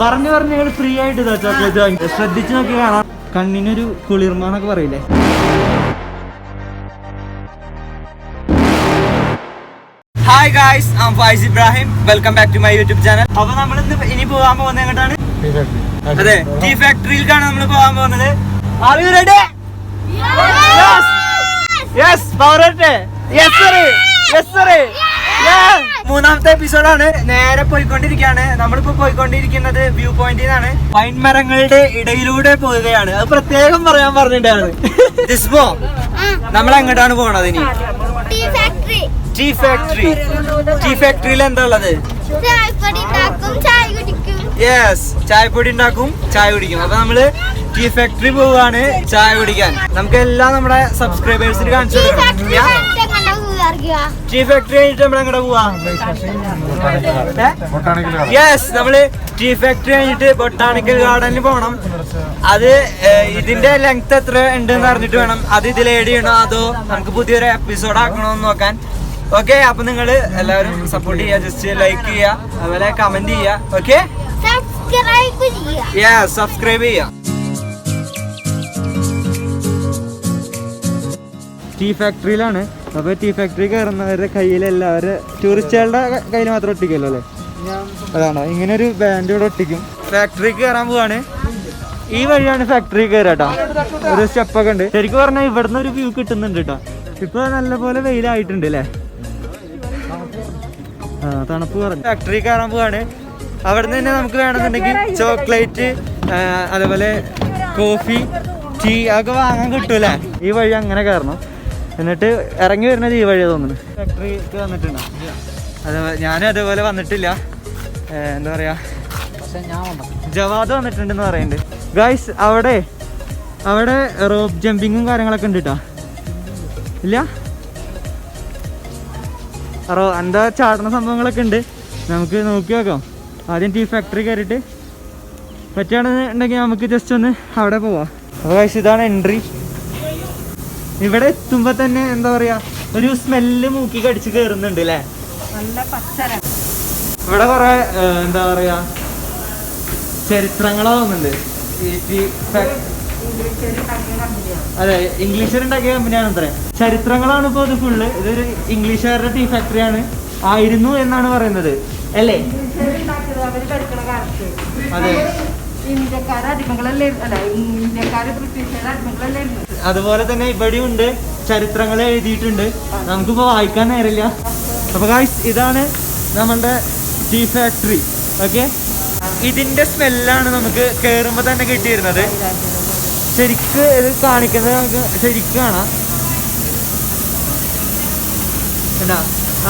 പറഞ്ഞു പറഞ്ഞു ഞങ്ങൾ ഫ്രീ ആയിട്ട് ഇതാ ചോക്ലേറ്റ് വാങ്ങി. ശ്രദ്ധിച്ചു നോക്കി കാണാം. കണ്ണിനൊരു കുളിർമാന്നൊക്കെ പറയില്ലേ? Hi guys I Faiz Ibrahim welcome back to my YouTube channel അപ്പൊ നമ്മൾ ഇന്ന് ഇനി പോകാൻ പോകുന്നത് എങ്ങോട്ടാണ്? അതെ ടീ ഫാക്ടറിയിലേക്കാണ് നമ്മൾ പോകാൻ പോകുന്നത്. Are you ready yes sir മൂന്നാമത്തെ എപ്പിസോഡാണ് നേരെ പോയിക്കൊണ്ടിരിക്കുകയാണ്. നമ്മളിപ്പോ പോയിക്കൊണ്ടിരിക്കുന്നത് വ്യൂ പോയിന്റിൽ നിന്നാണ്. പൈൻ മരങ്ങളുടെ ഇടയിലൂടെ പോവുകയാണ്. അത് പ്രത്യേകം പറയാൻ പറഞ്ഞിട്ടാണ്. നമ്മൾ എങ്ങോട്ടാണ് പോണത് ഇനി? Tea factory tea factory tea ഫാക്ടറിയിൽ എന്താ ഉള്ളത്? ചായപ്പൊടി ഉണ്ടാക്കും. ചായ കുടിക്കും. യെസ് ചായപ്പൊടി ഉണ്ടാക്കും ചായ കുടിക്കും. അപ്പൊ നമ്മൾ ടീ ഫാക്ടറി പോവാണ് ചായ കുടിക്കാൻ. നമുക്ക് എല്ലാം നമ്മുടെ സബ്സ്ക്രൈബേഴ്സിന് കാണിച്ചു കൊടുക്കണം ടീ ഫാക്ടറി കഴിഞ്ഞിട്ട് നമ്മൾ എങ്ങോട്ട് പോവാ യെസ് നമ്മൾ ടീ ഫാക്ടറി കഴിഞ്ഞിട്ട് ബൊട്ടാണിക്കൽ ഗാർഡനിൽ പോകണം അത് ഇതിന്റെ ലെങ്ത് എത്ര ഉണ്ടെന്ന് അറിഞ്ഞിട്ട് വേണം. അത് ഇതിൽ ഏഡ് ചെയ്യണോ? അതോ നമുക്ക് പുതിയൊരു എപ്പിസോഡ് ആക്കണോന്ന് നോക്കാൻ. ഓക്കെ അപ്പൊ നിങ്ങൾ എല്ലാവരും സപ്പോർട്ട് ചെയ്യുക. ജസ്റ്റ് ലൈക്ക് ചെയ്യുക. അതുപോലെ കമന്റ് ചെയ്യുക. ഓക്കെ സബ്സ്ക്രൈബ് ചെയ്യുക. യെസ് സബ്സ്ക്രൈബ് ചെയ്യുക. ടീ ഫാക്ടറിയിലാണ് അപ്പോൾ ടീ ഫാക്ടറി കയറുന്നവരുടെ കയ്യിൽ എല്ലാവരും ടൂറിസ്റ്റുകളുടെ കയ്യിൽ മാത്രം ഒട്ടിക്കല്ലോ അല്ലേ? അതാണോ? ഇങ്ങനെ ഒരു ബാൻഡ് ഇവിടെ ഒട്ടിക്കും. ഫാക്ടറി കയറാൻ പോവാണ്. ഈ വഴിയാണ് ഫാക്ടറി കയറാട്ടോ ഒരു സ്റ്റെപ്പൊക്കെ ഉണ്ട്. ശരിക്കും പറഞ്ഞാൽ ഇവിടുന്ന് ഒരു വ്യൂ കിട്ടുന്നുണ്ട് കേട്ടോ ഇപ്പൊ നല്ലപോലെ വെയിലായിട്ടുണ്ട് അല്ലേ തണുപ്പ് പറഞ്ഞു ഫാക്ടറി കയറാൻ പോവാണ്. അവിടുന്ന് തന്നെ നമുക്ക് വേണമെന്നുണ്ടെങ്കിൽ ചോക്ലേറ്റ് അതേപോലെ കോഫി ടീ അതൊക്കെ വാങ്ങാൻ കിട്ടൂലേ ഈ വഴി അങ്ങനെ കയറണം. എന്നിട്ട് ഇറങ്ങി വരുന്നത് ഈ വഴിയാ തോന്നുന്നു ഫാക്ടറിക്ക് വന്നിട്ടുണ്ടോ? അത് ഞാനും അതേപോലെ വന്നിട്ടില്ല. എന്താ പറയാ? ജവാദ് വന്നിട്ടുണ്ടെന്ന് പറയുന്നുണ്ട്. ഗൈസ് അവിടെ അവിടെ റോപ്പ് ജമ്പിങ്ങും കാര്യങ്ങളൊക്കെ ഉണ്ട് കേട്ടോ ഇല്ല? റോ എന്താ ചാടുന്ന സംഭവങ്ങളൊക്കെ ഉണ്ട്. നമുക്ക് നോക്കി നോക്കാം. ആദ്യം ടീ ഫാക്ടറി കയറിയിട്ട്. പറ്റുകയാണെന്നുണ്ടെങ്കിൽ നമുക്ക് ജസ്റ്റ് ഒന്ന് അവിടെ പോവാം. അപ്പോൾ ഗൈസ് ഇതാണ് എൻട്രി ഇവിടെ എത്തുമ്പോ തന്നെ എന്താ പറയാ ഒരു സ്മെല്ല് മൂക്കി കടിച്ച് കേറുന്നുണ്ട് അല്ലേ ഇവിടെ കുറെ എന്താ പറയാ ചരിത്രങ്ങളാവുന്നുണ്ട് അതെ ഇംഗ്ലീഷുകാർ ഉണ്ടാക്കിയ കമ്പനിയാണ് അത്ര ചരിത്രങ്ങളാണ് ഇപ്പോൾ ഇത് ഫുള്ള് ഇതൊരു ഇംഗ്ലീഷുകാരുടെ ടീ ഫാക്ടറിയാണ് ആയിരുന്നു എന്നാണ് പറയുന്നത്. അല്ലേ? അതെ. ഇന്ത്യക്കാരെ അടിമകളല്ലേ അല്ല ഇന്ത്യക്കാര് ബ്രിട്ടീഷുകാരെ അടിമകളല്ലായിരുന്നു അതുപോലെ തന്നെ ഇവിടെയും ഉണ്ട് ചരിത്രങ്ങൾ എഴുതിയിട്ടുണ്ട്. നമുക്കിപ്പോൾ വായിക്കാൻ നേരില്ല അപ്പൊ ഗായ്സ് ഇതാണ് നമ്മളുടെ ടീ ഫാക്ടറി ഓക്കെ ഇതിന്റെ സ്മെല്ലാണ് നമുക്ക് കയറുമ്പോൾ തന്നെ കിട്ടിയിരുന്നത്. ശരിക്ക് ഇത് കാണിക്കുന്നത് നമുക്ക് ശരിക്കും കാണാം.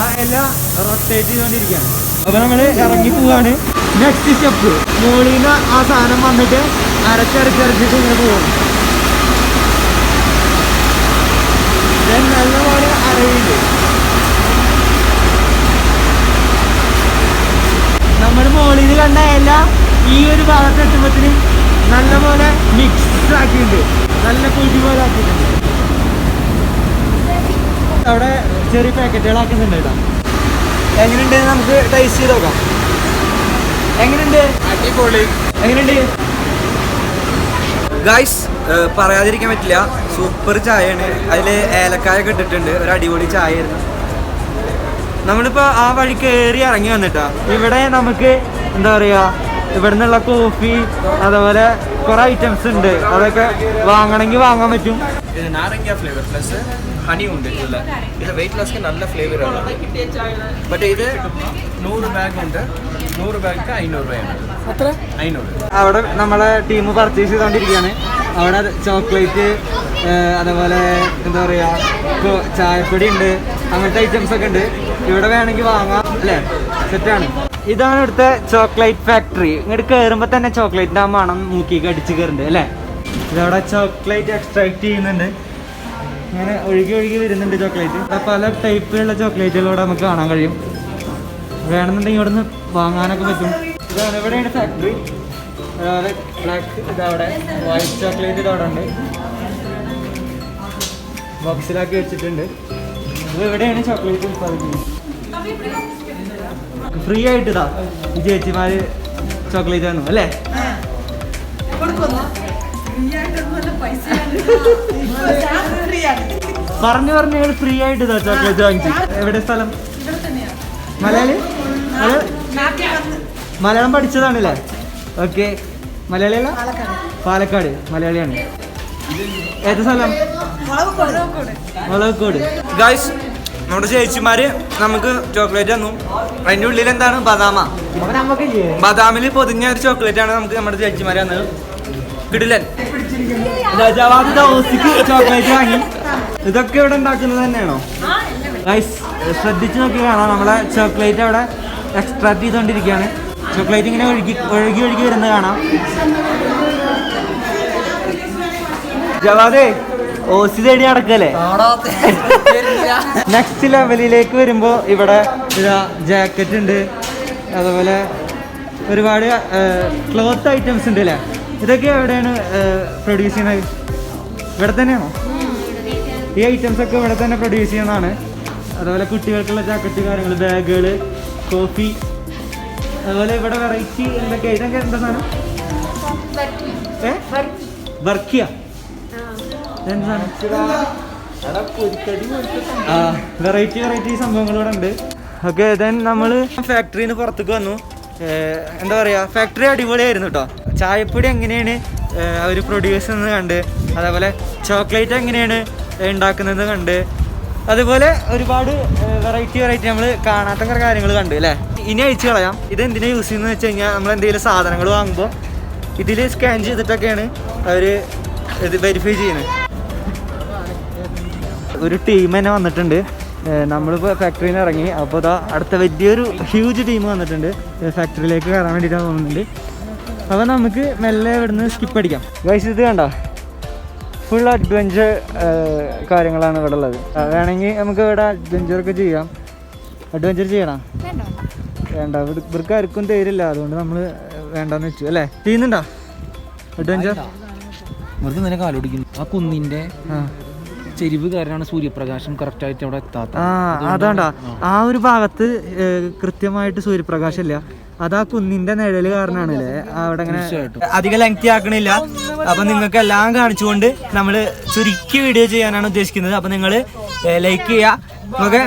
ആ റൊട്ടേറ്റ് ചെയ്തുകൊണ്ടിരിക്കുകയാണ് അപ്പൊ നമ്മൾ ഇറങ്ങി പോവാണ്. നെക്സ്റ്റ് സ്റ്റെപ്പ് മുകളിൽ നിന്ന് ആ സാധനം വന്നിട്ട് അരച്ചരച്ചരച്ചിട്ട് ഇങ്ങനെ പോകും ഞാൻ നല്ലപോലെ അറിയില്ലേ? നമ്മൾ മോളിൽ കണ്ട എല്ലാം ഈ ഒരു ഭാഗത്ത് എത്തുമ്പത്തിന് നല്ലപോലെ മിക്സ് ആക്കിയിട്ടുണ്ട്. നല്ല കുഴി പോലെ ആക്കിയിട്ടുണ്ട്. അവിടെ ചെറിയ പാക്കറ്റുകളാക്കുന്നുണ്ട് കേട്ടോ. എങ്ങനെയുണ്ട് നമുക്ക് ടേസ്റ്റ് ചെയ്ത് നോക്കാം. എങ്ങനെയുണ്ട്? അടിപൊളി. എങ്ങനെയുണ്ട്? ഗായ്സ് പറയാതിരിക്കാൻ പറ്റില്ല. സൂപ്പർ ചായയാണ് അതിൽ ഏലക്കായ ഒക്കെ ഇട്ടിട്ടുണ്ട് ഒരു അടിപൊളി ചായ ആയിരുന്നു നമ്മളിപ്പോൾ ആ വഴി കയറി ഇറങ്ങി വന്നിട്ടാ ഇവിടെ നമുക്ക് എന്താ പറയുക ഇവിടെ നിന്നുള്ള കോഫി അതുപോലെ കുറേ ഐറ്റംസ് ഉണ്ട് അതൊക്കെ വാങ്ങണമെങ്കിൽ വാങ്ങാൻ പറ്റും இது நாரங்கியா ஃப்ளேவர் ப்ளஸ் ஹனி உண்டு இதில் இது வெயிட் லாஸ்க்கு நல்ல ஃப்ளேவர் பட் இது நூறு பேக் உண்டு അവിടെ നമ്മളെ ടീം പർച്ചേസ് ചെയ്തുകൊണ്ടിരിക്കുകയാണ് അവിടെ ചോക്ലേറ്റ് അതേപോലെ എന്താ പറയുക ചായപ്പൊടി ഉണ്ട് അങ്ങനത്തെ ഐറ്റംസ് ഒക്കെ ഉണ്ട്. ഇവിടെ വേണമെങ്കിൽ വാങ്ങാം അല്ലേ? സെറ്റാണ് ഇതാണ് ഇവിടുത്തെ ചോക്ലേറ്റ് ഫാക്ടറി ഇങ്ങോട്ട് കയറുമ്പോ തന്നെ ചോക്ലേറ്റിന്റെ ആ മണം മൂക്കിക്ക് അടിച്ച് കയറുണ്ട് അല്ലെ? ഇതവിടെ ചോക്ലേറ്റ് എക്സ്ട്രാക്ട് ചെയ്യുന്നുണ്ട്. ഇങ്ങനെ ഒഴുകി ഒഴുകി വരുന്നുണ്ട് ചോക്ലേറ്റ് പല ടൈപ്പിലുള്ള ചോക്ലേറ്റുകൾ ഇവിടെ നമുക്ക് കാണാൻ കഴിയും. വേണമെന്നുണ്ടെങ്കിൽ ഇവിടുന്ന് വാങ്ങാനൊക്കെ പറ്റും. ഇതാണ് ഇവിടെയാണ് ഫാക്ടറി അതായത് ബ്ലാക്ക് ഇതവിടെ വൈറ്റ് ചോക്ലേറ്റ് ഇതവിടെ ഉണ്ട്. ബോക്സിലാക്കി വെച്ചിട്ടുണ്ട്. ഇത് എവിടെയാണ് ചോക്ലേറ്റ് ഉത്പാദിപ്പിക്കുന്നത് ഫ്രീ ആയിട്ട് ഇതാ ഈ ചേച്ചിമാര് ചോക്ലേറ്റ് തന്നു അല്ലേ? പറഞ്ഞു പറഞ്ഞു ഫ്രീ ആയിട്ട് ഇതാ ചോക്ലേറ്റ് വാങ്ങിച്ചു. എവിടെ സ്ഥലം? മലയാളി? മലയാളി- മലയാളം പഠിച്ചതാണല്ലേ? ഓക്കെ മലയാളിയല്ല പാലക്കാട്. മലയാളിയാണ്. ഏത് സ്ഥലം? മുളകോട് ഗൈസ് നമ്മുടെ ചേച്ചിമാര് നമുക്ക് ചോക്ലേറ്റ് തന്നു. അതിന്റെ ഉള്ളിൽ എന്താണ്? ബദാമ. ബദാമിൽ പൊതിഞ്ഞ ഒരു ചോക്ലേറ്റ് ആണ് നമുക്ക് നമ്മുടെ ചേച്ചിമാര് തന്നത്. കിടിലൻ. ദോസിക്ക് ചോക്ലേറ്റ് വാങ്ങി. ഇതൊക്കെ ഇവിടെ ഉണ്ടാക്കുന്നത് തന്നെയാണോ? ഗൈസ് ശ്രദ്ധിച്ചു നോക്കി കാണാം നമ്മളെ ചോക്ലേറ്റ് അവിടെ എക്സ്ട്രാക്ട് ചെയ്തുകൊണ്ടിരിക്കുകയാണ് ചോക്ലേറ്റ് ഇങ്ങനെ ഒഴുകി ഒഴുകി ഒഴുകി വരുന്നത് കാണാം. ജവാദേ ഓസി തേടി നടക്കല്ലേ? നെക്സ്റ്റ് ലെവലിലേക്ക് വരുമ്പോൾ ഇവിടെ ജാക്കറ്റ് ഉണ്ട്. അതുപോലെ ഒരുപാട് ക്ലോത്ത് ഐറ്റംസ് ഉണ്ട് അല്ലേ? ഇതൊക്കെ എവിടെയാണ് പ്രൊഡ്യൂസ് ചെയ്യുന്നത്? ഇവിടെ തന്നെയാണോ? ഈ ഐറ്റംസ് ഒക്കെ ഇവിടെ തന്നെ പ്രൊഡ്യൂസ് ചെയ്യുന്നതാണ്. അതുപോലെ കുട്ടികൾക്കുള്ള ജാക്കറ്റ് കാര്യങ്ങൾ ബാഗുകൾ കോഫി അതുപോലെ ഇവിടെ വെറൈറ്റി എന്തൊക്കെയാ ഇതൊക്കെ എന്താ സാധനം? ഏ? ആ വെറൈറ്റി വെറൈറ്റി സംഭവങ്ങൾ ഇവിടെ ഉണ്ട് ഓക്കെ ദെൻ നമ്മൾ ഫാക്ടറിയിൽ നിന്ന് പുറത്തേക്ക് വന്നു. എന്താ പറയുക ഫാക്ടറി അടിപൊളിയായിരുന്നു കേട്ടോ ചായപ്പൊടി എങ്ങനെയാണ് അവർ പ്രൊഡ്യൂസ് ചെയ്യുന്നത് കണ്ട് അതേപോലെ ചോക്ലേറ്റ് എങ്ങനെയാണ് ഉണ്ടാക്കുന്നത് കണ്ട് അതുപോലെ ഒരുപാട് വെറൈറ്റി വെറൈറ്റി നമ്മൾ കാണാത്ത കുറേ കാര്യങ്ങൾ കണ്ടു അല്ലേ ഇനി അയച്ചു കളയാം. ഇത് എന്തിനാ യൂസ് ചെയ്യുന്നത് വെച്ച് കഴിഞ്ഞാൽ നമ്മൾ എന്തെങ്കിലും സാധനങ്ങൾ വാങ്ങുമ്പോൾ ഇതിൽ സ്കാൻ ചെയ്തിട്ടൊക്കെയാണ് അവർ ഇത് വെരിഫൈ ചെയ്യുന്നത്. ഒരു ടീം തന്നെ വന്നിട്ടുണ്ട്. നമ്മളിപ്പോൾ ഫാക്ടറിയിൽ നിന്ന് ഇറങ്ങി. അപ്പോൾ ഇതാ അടുത്ത വലിയൊരു ഹ്യൂജ് ടീം വന്നിട്ടുണ്ട്. ഫാക്ടറിയിലേക്ക് കയറാൻ വേണ്ടിയിട്ടാണ് തോന്നുന്നുണ്ട്. അപ്പോൾ നമുക്ക് മെല്ലെ ഇവിടുന്ന് സ്കിപ്പ് അടിക്കാം. ഗൈസ് ഇത് കണ്ട? ഫുൾ അഡ്വഞ്ചർ കാര്യങ്ങളാണ് ഇവിടെ ഉള്ളത് വേണമെങ്കിൽ നമുക്ക് ഇവിടെ അഡ്വഞ്ചറൊക്കെ ചെയ്യാം. അഡ്വഞ്ചർ ചെയ്യണം? വേണ്ട ഇവർക്ക് ആർക്കും തരില്ല. അതുകൊണ്ട് നമ്മൾ വേണ്ടെന്ന് വെച്ചു. അല്ലേ? ചെയ്യുന്നുണ്ടോ? അഡ്വഞ്ചർ ഇവർക്ക് നിന്നെ കാലോടിക്കുന്നു. ആ കുന്നിന്റെ ചെരിവ് കാരണമാണ് സൂര്യപ്രകാശം കറക്റ്റ് ആയിട്ട് അവിടെ എത്താത്ത ആ അതാണ്ടാ. ആ. ഒരു ഭാഗത്ത് കൃത്യമായിട്ട് സൂര്യപ്രകാശം ഇല്ല. അത് ആ കുന്നിന്റെ നിഴൽ കാരണാണല്ലേ അവിടെ അങ്ങനെ അധികം ലെങ്തി ആക്കണില്ല. അപ്പൊ നിങ്ങൾക്ക് എല്ലാം കാണിച്ചുകൊണ്ട് നമ്മൾ ചുരുക്കി വീഡിയോ ചെയ്യാനാണ് ഉദ്ദേശിക്കുന്നത്. അപ്പൊ നിങ്ങൾ ലൈക്ക് ചെയ്യുക ഓക്കെ?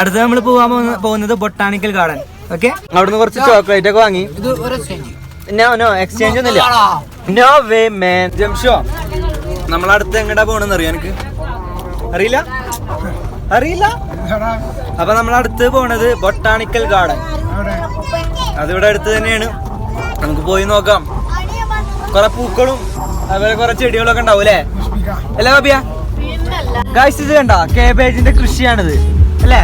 അടുത്ത നമ്മൾ പോകാൻ പോകുന്നത് ബൊട്ടാണിക്കൽ ഗാർഡൻ ഓക്കെ? അവിടുന്ന് കുറച്ച് ചോക്ലേറ്റ് ഒക്കെ വാങ്ങി. നോ നോ എക്സ്ചേഞ്ച് ഒന്നുമില്ല. നോ വേ മാൻ ജംഷോ നമ്മളടുത്ത് എങ്ങടാ പോണെന്ന് അറിയാം എനിക്ക് അറിയില്ല? അറിയില്ല? അപ്പൊ നമ്മൾ അടുത്ത് പോണത് ബൊട്ടാണിക്കൽ ഗാർഡൻ അതിവിടെ അടുത്ത് തന്നെയാണ്. നമുക്ക് പോയി നോക്കാം. കുറെ പൂക്കളും അതുപോലെ കുറെ ചെടികളൊക്കെ ഉണ്ടാവും അല്ലേ? അല്ലേ ബാബിയ? ഗായ്സ് ഇത് കണ്ട? കേബേജിന്റെ കൃഷിയാണിത്. അല്ലേ?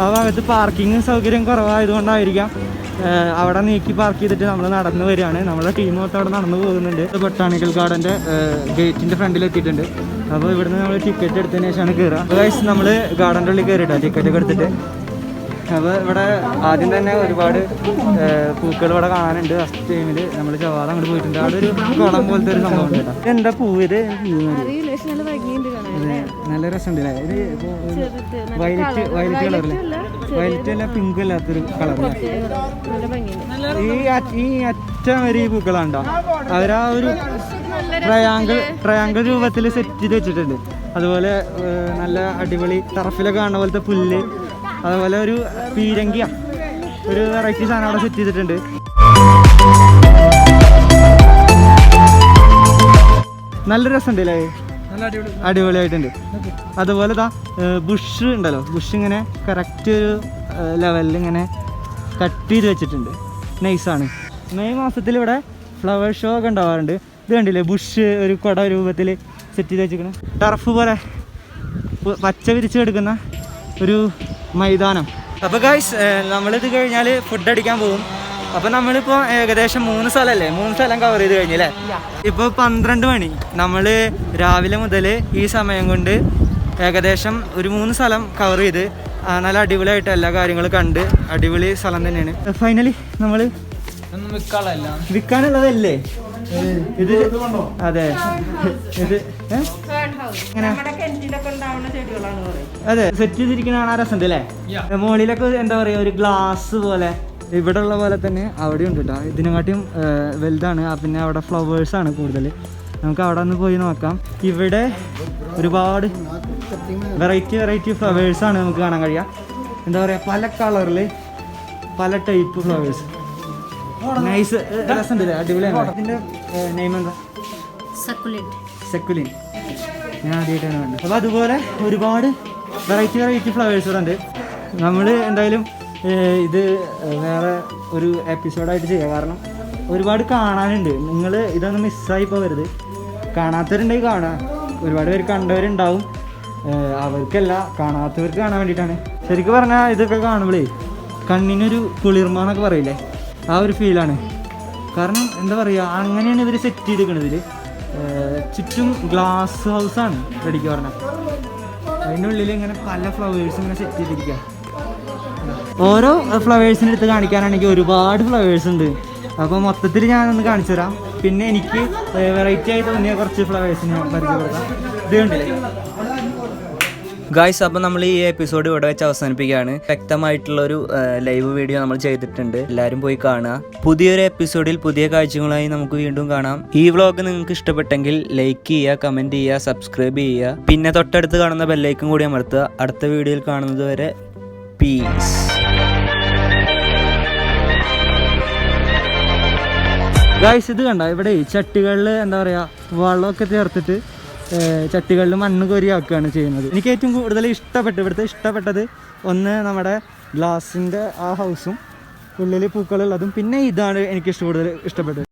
ആ ഭാഗത്ത് പാർക്കിംഗ് സൗകര്യം കുറവായതുകൊണ്ടായിരിക്കാം. അവിടെ നീക്കി പാർക്ക് ചെയ്തിട്ട് നമ്മൾ നടന്നു വരികയാണ്. നമ്മുടെ ടീം മൊത്തം അവിടെ നടന്നു പോകുന്നുണ്ട്. ബൊട്ടാണിക്കൽ ഗാർഡന്റെ ഗേറ്റിന്റെ ഫ്രണ്ടിൽ എത്തിയിട്ടുണ്ട്. അപ്പോൾ ഇവിടുന്ന് നമ്മൾ ടിക്കറ്റ് എടുത്തതിന് ശേഷമാണ് കയറുക ഗൈസ് നമ്മൾ ഗാർഡന്റെ ഉള്ളിൽ കയറിയിട്ടാണ് ടിക്കറ്റ് ഒക്കെ എടുത്തിട്ട്. അപ്പോൾ ഇവിടെ ആദ്യം തന്നെ ഒരുപാട് പൂക്കൾ ഇവിടെ കാണാനുണ്ട്. ഫസ്റ്റ് ടൈമിൽ നമ്മൾ ജവാദ അങ്ങോട്ട് പോയിട്ടുണ്ട്. അവിടെ ഒരു കുളം പോലത്തെ ഒരു സംഭവം ഉണ്ട് കേട്ടോ. എന്താ പൂവ് ഇത്? നല്ല രസമുണ്ട് അല്ലേ ഇത് വയലറ്റ് വയലറ്റ് കളറല്ലേ വയലറ്റ് അല്ല പിങ്ക് അല്ലാത്തൊരു കളറല്ലേ ഈ ഈ അറ്റം വരെ ഈ പൂക്കളാണ്ടോ അവരാ ഒരു ട്രയാങ്കിൾ ട്രയാങ്കിൾ രൂപത്തിൽ സെറ്റ് ചെയ്ത് വെച്ചിട്ടുണ്ട് അതുപോലെ നല്ല അടിപൊളി ടറഫിലൊക്കെ കാണുന്ന പോലത്തെ പുല്ല് അതുപോലെ ഒരു പീരങ്കിയ. ഒരു വെറൈറ്റി സാധനം അവിടെ സെറ്റ് ചെയ്തിട്ടുണ്ട്. നല്ല രസമുണ്ട് അല്ലേ? അടിപൊളിയായിട്ടുണ്ട്. അതുപോലെ ഇതാ ബുഷ് ഉണ്ടല്ലോ. ബുഷ് ഇങ്ങനെ കറക്റ്റ് ഒരു ലെവലിൽ ഇങ്ങനെ കട്ട് ചെയ്ത് വെച്ചിട്ടുണ്ട്. നൈസാണ് മെയ് മാസത്തിൽ ഇവിടെ ഫ്ലവർ ഷോ ഒക്കെ ഉണ്ടാവാറുണ്ട്. ഇത് കണ്ടില്ലേ? ബുഷ് ഒരു കുട രൂപത്തിൽ സെറ്റ് ചെയ്ത് വെച്ചിരിക്കണം. ടർഫ് പോലെ പച്ച വിരിച്ച് കിടക്കുന്ന ഒരു മൈതാനം. അപ്പോൾ ഗായ്സ് നമ്മളിത് കഴിഞ്ഞാൽ ഫുഡ് അടിക്കാൻ പോകും. അപ്പോൾ നമ്മളിപ്പോൾ ഏകദേശം മൂന്ന് സ്ഥലമല്ലേ മൂന്ന് സ്ഥലം കവർ ചെയ്ത് കഴിഞ്ഞല്ലേ ഇപ്പോൾ പന്ത്രണ്ട് മണി. നമ്മൾ രാവിലെ മുതൽ ഈ സമയം കൊണ്ട് ഏകദേശം ഒരു മൂന്ന് സ്ഥലം കവർ ചെയ്ത് നല്ല അടിപൊളിയായിട്ട് എല്ലാ കാര്യങ്ങളും കണ്ട് അടിപൊളി സ്ഥലം തന്നെയാണ്. ഫൈനലി നമ്മൾ വിൽക്കാനുള്ളതല്ലേ ഇത് അതെ. ഇത് അതെ. സെറ്റ് ചെയ്തിരിക്കുന്ന കാണാൻ രസം അല്ലേ? മുകളിലൊക്കെ എന്താ പറയാ ഒരു ഗ്ലാസ് പോലെ. ഇവിടെ ഉള്ള പോലെ തന്നെ അവിടെ ഉണ്ട് കേട്ടോ ഇതിനെക്കാട്ടിയും ആ, വലുതാണ് പിന്നെ അവിടെ ഫ്ലവേഴ്സ് ആണ് കൂടുതൽ. നമുക്ക് അവിടെ ഒന്ന് പോയി നോക്കാം. ഇവിടെ ഒരുപാട് വെറൈറ്റി വെറൈറ്റി ഫ്ലവേഴ്സ് ആണ് നമുക്ക് കാണാൻ കഴിയുക. എന്താ പറയുക പല കളറിൽ പല ടൈപ്പ് ഫ്ലവേഴ്സ് നൈസ് രസമുണ്ട് അടിപൊളിയാണ്. ഇതിന്റെ നെയിം എന്താ സെക്കുലിൻ. ഞാൻ ആദ്യമായിട്ടാണ് കണ്ടത്. അപ്പോൾ അതുപോലെ ഒരുപാട് വെറൈറ്റി വെറൈറ്റി ഫ്ലവേഴ്സ് ഉണ്ട്. നമ്മൾ എന്തായാലും ഇത് വേറെ ഒരു എപ്പിസോഡായിട്ട് ചെയ്യാം. കാരണം ഒരുപാട് കാണാനുണ്ട്. നിങ്ങൾ ഇതൊന്നും മിസ്സായി പോകരുത്. കാണാത്തവരുണ്ടെങ്കിൽ കാണാം. ഒരുപാട് പേര് കണ്ടവരുണ്ടാവും. അവർക്കല്ല കാണാത്തവർക്ക് കാണാൻ വേണ്ടിയിട്ടാണ്. ശരിക്കും പറഞ്ഞാൽ ഇതൊക്കെ കാണുമ്പോഴേ കണ്ണിനൊരു കുളിർമ എന്നൊക്കെ പറയില്ലേ? ആ ഒരു ഫീലാണ് കാരണം എന്താ പറയുക അങ്ങനെയാണ് ഇവർ സെറ്റ് ചെയ്തിരിക്കുന്നത് ഇതിൽ ചുറ്റും ഗ്ലാസ് ഹൗസാണ് റെഡിക്ക് പറഞ്ഞാൽ അതിനുള്ളിൽ ഇങ്ങനെ പല ഫ്ലവേഴ്സ് ഇങ്ങനെ സെറ്റ് ചെയ്തിരിക്കുക ഓരോ ഫ്ലവേഴ്സിന്റെ അടുത്ത് കാണിക്കാനാണെങ്കിൽ ഒരുപാട് ഫ്ലവേഴ്സ് ഉണ്ട്. അപ്പോൾ മൊത്തത്തിൽ ഞാനൊന്ന് കാണിച്ചു തരാം. പിന്നെ എനിക്ക് വെറൈറ്റി ആയി തോന്നിയ കുറച്ച് ഫ്ലവേഴ്സ് ഞാൻ പരിചയപ്പെടുത്താം. ഇത് ഗായ്സ് അപ്പോൾ നമ്മൾ ഈ എപ്പിസോഡ് ഇവിടെ വെച്ച് അവസാനിപ്പിക്കുകയാണ്. വ്യക്തമായിട്ടുള്ളൊരു ലൈവ് വീഡിയോ നമ്മൾ ചെയ്തിട്ടുണ്ട്. എല്ലാവരും പോയി കാണുക. പുതിയൊരു എപ്പിസോഡിൽ പുതിയ കാഴ്ചകളായി നമുക്ക് വീണ്ടും കാണാം. ഈ വ്ളോഗ് നിങ്ങൾക്ക് ഇഷ്ടപ്പെട്ടെങ്കിൽ ലൈക്ക് ചെയ്യുക കമന്റ് ചെയ്യുക സബ്സ്ക്രൈബ് ചെയ്യുക. പിന്നെ തൊട്ടടുത്ത് കാണുന്ന ബെല്ലൈക്കും കൂടി അമർത്തുക. അടുത്ത വീഡിയോയിൽ കാണുന്നത് വരെ പീസ് ഇത് ഇവിടെ ചട്ടികളിൽ എന്താ പറയുക ചേർത്തിട്ട് ചട്ടികളിൽ മണ്ണ് കോരിയാക്കുകയാണ് ചെയ്യുന്നത്. എനിക്ക് ഏറ്റവും കൂടുതൽ ഇഷ്ടപ്പെട്ടത് ഇവിടുത്തെ ഇഷ്ടപ്പെട്ടത് ഒന്ന് നമ്മുടെ ഗ്ലാസിന്റെ ആ ഹൗസും ഉള്ളിൽ പൂക്കളുള്ളതും. പിന്നെ ഇതാണ് എനിക്ക് ഇഷ്ടം കൂടുതൽ ഇഷ്ടപ്പെട്ടത്.